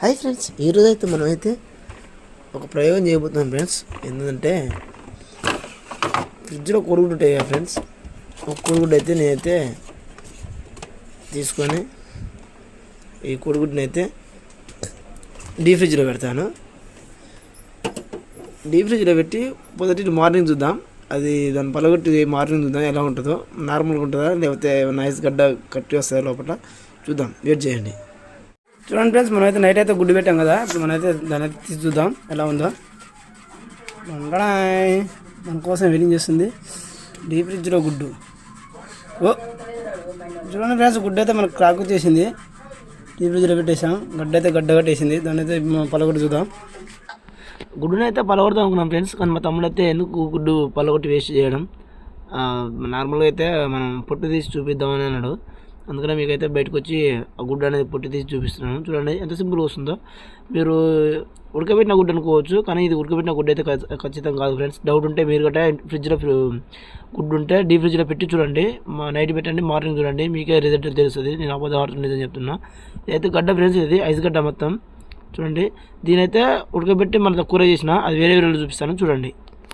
Hi friends ఈరోజు అయితే మనమైతే ఒక ప్రయోగం చేయబోతున్నాం ఫ్రెండ్స్ ఎందుకంటే ఫ్రిడ్జ్లో కొడుగుడ్డు ఉంటాయి కదా ఫ్రెండ్స్ ఒక కొడుగుడ్డు అయితే నేనైతే తీసుకొని ఈ కొడుగుడ్డుని అయితే డీ ఫ్రిడ్జ్లో పెడతాను. డీ ఫ్రిడ్జ్లో పెట్టి పొద్దుటి మార్నింగ్ చూద్దాం. అది దాని పలగొట్టి మార్నింగ్ చూద్దాం ఎలా ఉంటుందో. నార్మల్గా ఉంటుందా? లేకపోతే నైస్ గడ్డ కట్టి వస్తుందా లోపల? చూద్దాం వెయిట్ చేయండి. చూడండి ఫ్రెండ్స్ మనమైతే నైట్ అయితే గుడ్డు పెట్టాం కదా. ఇప్పుడు మనమైతే దాని అయితే తీసి చూద్దాం ఎలా ఉందో. మంగళాయ్ మన కోసం వెయిటింగ్ చేస్తుంది. డీప్ ఫ్రిడ్జ్లో గుడ్డు. ఓ చూడండి ఫ్రెండ్స్ గుడ్డు అయితే మనకు క్రాక్ వచ్చేసింది. డీప్ ఫ్రిడ్జ్లో పెట్టేసాం. గడ్డ అయితే గడ్డ కట్టేసింది. దాని అయితే పలగొట్టి చూద్దాం. గుడ్డుని అయితే పలగొడదాం అనుకున్నాం ఫ్రెండ్స్ కానీ మా తమ్ముడు అయితే ఎందుకు గుడ్డు పలగొట్టి వేస్ట్ చేయడం? నార్మల్గా అయితే మనం పొట్టు తీసి చూపిద్దామని అన్నాడు. అందుకనే మీకైతే బయటకు వచ్చి ఆ గుడ్డ అనేది పుట్టి తీసి చూపిస్తున్నాను. చూడండి ఎంత సింపుల్గా వస్తుందో. మీరు ఉడకబెట్టిన గుడ్డ అనుకోవచ్చు కానీ ఇది ఉడకబెట్టిన గుడ్డ అయితే ఖచ్చితంగా కాదు ఫ్రెండ్స్. డౌట్ ఉంటే మీరు గట్రా ఫ్రిడ్జ్లో గుడ్డు ఉంటే డీ ఫ్రిడ్జ్లో పెట్టి చూడండి. మా నైట్ పెట్టండి మార్నింగ్ చూడండి. మీకే రిజల్ట్ తెలుస్తుంది. నేను అబద్ధం ఆడుతుండేదని చెప్తున్నా. ఇదైతే గడ్డ ఫ్రెండ్స్ ఇది ఐస్ గడ్డ మొత్తం. చూడండి దీనైతే ఉడకబెట్టి మన కూర చేసిన అది వేరే వేరే చూపిస్తాను. చూడండి.